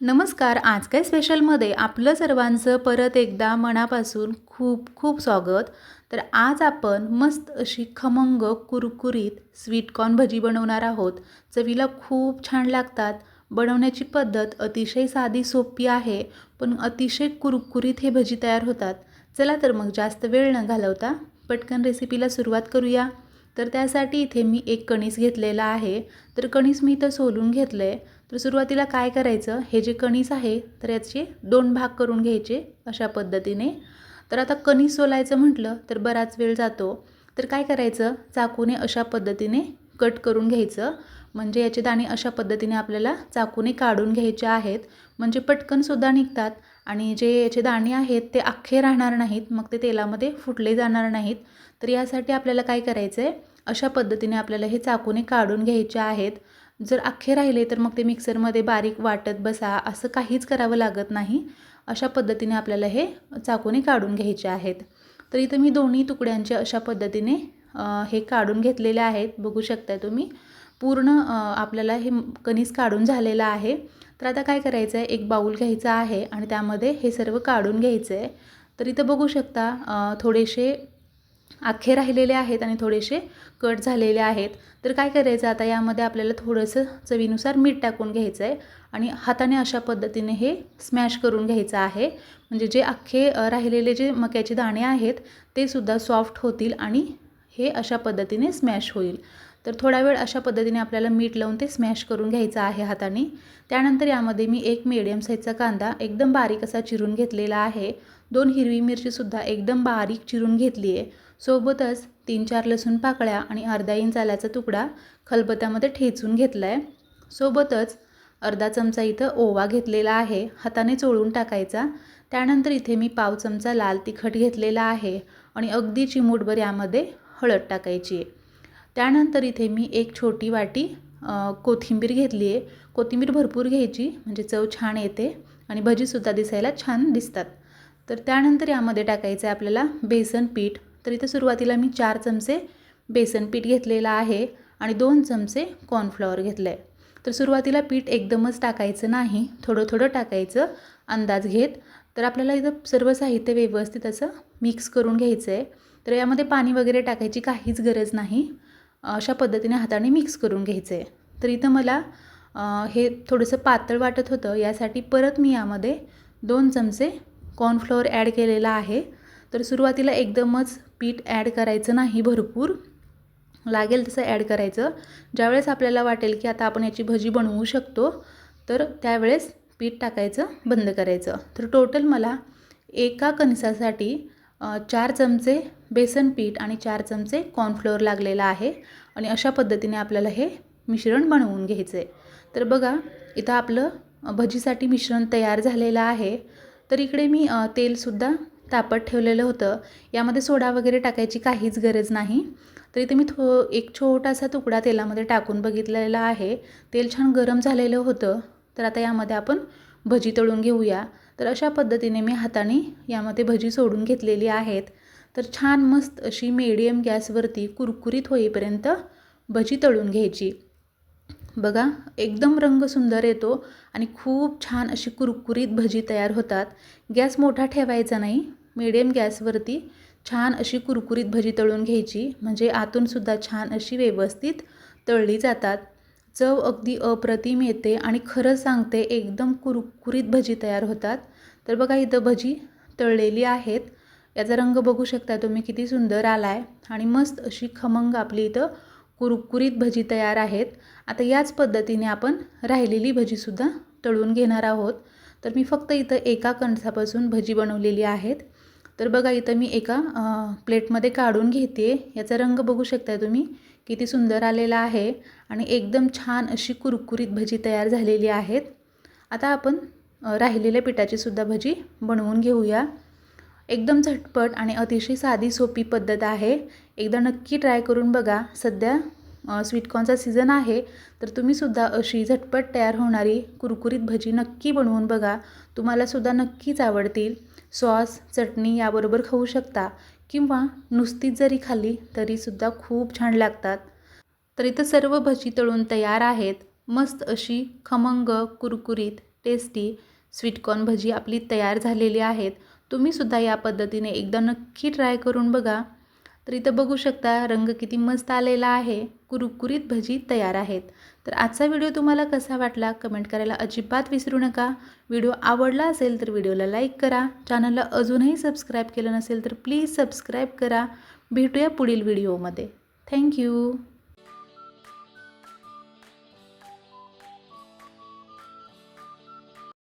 नमस्कार आज काय स्पेशलमध्ये आपलं सर्वांचं परत एकदा मनापासून खूप खूप स्वागत. तर आज आपण मस्त अशी खमंग कुरकुरीत स्वीटकॉर्न भजी बनवणार आहोत. चवीला खूप छान लागतात. बनवण्याची पद्धत अतिशय साधी सोपी आहे पण अतिशय कुरकुरीत हे भजी तयार होतात. चला तर मग जास्त वेळ न घालवता पटकन रेसिपीला सुरुवात करूया. तर त्यासाठी इथे मी एक कणीस घेतलेला आहे. तर कणीस मी इथं सोलून घेतलं आहे तर सुरुवातीला काय करायचं? हे जे कणीस आहे तर याचे दोन भाग करून घ्यायचे अशा पद्धतीने. तर आता कणीस सोलायचं म्हटलं तर बराच वेळ जातो. तर काय करायचं? चाकूने अशा पद्धतीने कट करून घ्यायचं. म्हणजे याचे दाणे अशा पद्धतीने आपल्याला चाकूने काढून घ्यायचे आहेत. म्हणजे पटकनसुद्धा निघतात. आणि जे याचे दाणे आहेत ते अख्खे राहणार नाहीत. मग ते तेलामध्ये फुटले जाणार नाहीत. तर यासाठी आपल्याला काय करायचं आहे अशा पद्धतीने आपल्याला हे चाकूने काढून घ्यायचे आहेत. जर अख्खे राहिले तर मग ते मिक्सरमध्ये बारीक वाटत बसा असं काहीच करावं लागत नाही. अशा पद्धतीने आपल्याला हे चाकूने काढून घ्यायचे आहेत. तर इथं मी दोन्ही तुकड्यांचे अशा पद्धतीने हे काढून घेतलेले आहेत. बघू शकता तुम्ही. पूर्ण आपल्याला हे कणीस काढून झालेलं आहे. तर आता काय करायचं आहे एक बाऊल घ्यायचा आहे आणि त्यामध्ये हे सर्व काढून घ्यायचं आहे तर इथं बघू शकता थोडेसे अख्खे राहिलेले आहेत आणि थोडेसे कट झालेले आहेत. तर काय करायचं आता? यामध्ये आपल्याला थोडंसं चवीनुसार मीठ टाकून घ्यायचं आहे आणि हाताने अशा पद्धतीने हे स्मॅश करून घ्यायचं आहे. म्हणजे जे अख्खे राहिलेले जे मक्याचे दाणे आहेत ते सुद्धा सॉफ्ट होतील आणि हे अशा पद्धतीने स्मॅश होईल. तर थोडा वेळ अशा पद्धतीने आपल्याला मीठ लावून ते स्मॅश करून घ्यायचं आहे हाताने. त्यानंतर यामध्ये मी एक मिडियम साईजचा कांदा एकदम बारीक असा चिरून घेतलेला आहे. दोन हिरवी मिरचीसुद्धा एकदम बारीक चिरून घेतली आहे सोबतच तीन चार लसूण पाकळ्या आणि अर्धा इंच आल्याचा तुकडा खलबत्यामध्ये ठेचून घेतला आहे सोबतच अर्धा चमचा इथं ओवा घेतलेला आहे हाताने चोळून टाकायचा. त्यानंतर इथे मी पाव चमचा लाल तिखट घेतलेला आहे आणि अगदी चिमूटभर यामध्ये हळद टाकायची आहे. त्यानंतर इथे मी एक छोटी वाटी कोथिंबीर घेतली आहे कोथिंबीर भरपूर घ्यायची म्हणजे चव छान येते आणि भजीसुद्धा दिसायला छान दिसतात. तर त्यानंतर यामध्ये टाकायचं आहे आपल्याला बेसन पीठ तर इथं सुरुवातीला मी चार चमचे बेसन पीठ घेतलेलं आहे आणि दोन चमचे कॉर्नफ्लॉवर घेतलं आहे तर सुरुवातीला पीठ एकदमच टाकायचं नाही थोडं थोडं टाकायचं अंदाज घेत. तर आपल्याला इथं सर्व साहित्य व्यवस्थित असं मिक्स करून घ्यायचं आहे तर यामध्ये पाणी वगैरे टाकायची काहीच गरज नाही. अशा पद्धतीने हाताने मिक्स करून घ्यायचं आहे तर इथं मला हे थोडंसं पातळ वाटत होतं यासाठी परत मी यामध्ये दोन चमचे कॉर्नफ्लॉवर ॲड केलेला आहे. तर सुरुवातीला एकदमच पीठ ॲड करायचं नाही भरपूर. लागेल तसं ॲड करायचं. ज्यावेळेस आपल्याला वाटेल की आता आपण याची भजी बनवू शकतो तर त्यावेळेस पीठ टाकायचं बंद करायचं. तर टोटल मला एका कणसासाठी चार चमचे बेसन पीठ आणि चार चमचे कॉर्नफ्लोअर लागलेला आहे आणि अशा पद्धतीने आपल्याला हे मिश्रण बनवून घ्यायचं आहे तर बघा इथं आपलं भजीसाठी मिश्रण तयार झालेलं आहे. तर इकडे मी तेलसुद्धा तापत ठेवलेलं होतं. यामध्ये सोडा वगैरे टाकायची काहीच गरज नाही. तर इथे मी थो एक छोटासा तुकडा तेलामध्ये टाकून बघितलेला आहे. तेल छान गरम झालेलं होतं. तर आता यामध्ये आपण भजी तळून घेऊया. तर अशा पद्धतीने मी हाताने यामध्ये भजी सोडून घेतलेली आहेत. तर छान मस्त अशी मीडियम गॅसवरती कुरकुरीत होईपर्यंत भजी तळून घ्यायची. बघा एकदम रंग सुंदर येतो आणि खूप छान अशी कुरकुरीत भजी तयार होतात. गॅस मोठा ठेवायचा नाही. मिडियम गॅसवरती छान अशी कुरकुरीत भजी तळून घ्यायची. म्हणजे आतूनसुद्धा छान अशी व्यवस्थित तळली जातात. चव अगदी अप्रतिम येते आणि खरं सांगते एकदम कुरकुरीत भजी तयार होतात. तर बघा इथं भजी तळलेली आहेत. याचा रंग बघू शकता तुम्ही किती सुंदर आला आहे आणि मस्त अशी खमंग आपली इथं कुरकुरीत भजी तयार आहेत. आता याच पद्धतीने आपण राहिलेली भजीसुद्धा तळून घेणार आहोत. तर मी फक्त इथं एका कणसापासून भजी बनवलेली आहेत. तर बघा इथं मी एका प्लेटमध्ये काढून घेते. याचा रंग बघू शकताय तुम्ही? किती सुंदर आलेला आहे. आणि एकदम छान अशी कुरकुरीत भजी तयार झालेली आहेत. आता आपण राहिलेल्या पिठाचीसुद्धा भजी बनवून घेऊया. एकदम झटपट आणि अतिशय साधी सोपी पद्धत आहे. एकदा नक्की ट्राय करून बघा. सध्या स्वीटकॉर्नचा सीझन आहे तर तुम्हीसुद्धा अशी झटपट तयार होणारी कुरकुरीत भजी नक्की बनवून बघा. तुम्हालासुद्धा नक्कीच आवडतील. सॉस चटणी याबरोबर खाऊ शकता किंवा नुसतीच जरी खाल्ली तरीसुद्धा खूप छान लागतात. तर इथं सर्व भजी तळून तयार आहेत. मस्त अशी खमंग कुरकुरीत टेस्टी स्वीटकॉर्न भजी आपली तयार झालेली आहेत. तुम्हीसुद्धा या पद्धतीने एकदा नक्की ट्राय करून बघा. तर इथं बघू शकता रंग किती मस्त आलेला आहे. कुरकुरीत भजी तयार आहेत. तर आजचा व्हिडिओ तुम्हाला कसा वाटला कमेंट करायला अजिबात विसरू नका. व्हिडिओ आवडला असेल तर व्हिडिओला लाईक करा. चॅनलला अजूनही सबस्क्राईब केलं नसेल तर प्लीज सबस्क्राईब करा. भेटूया पुढील व्हिडिओमध्ये. थँक्यू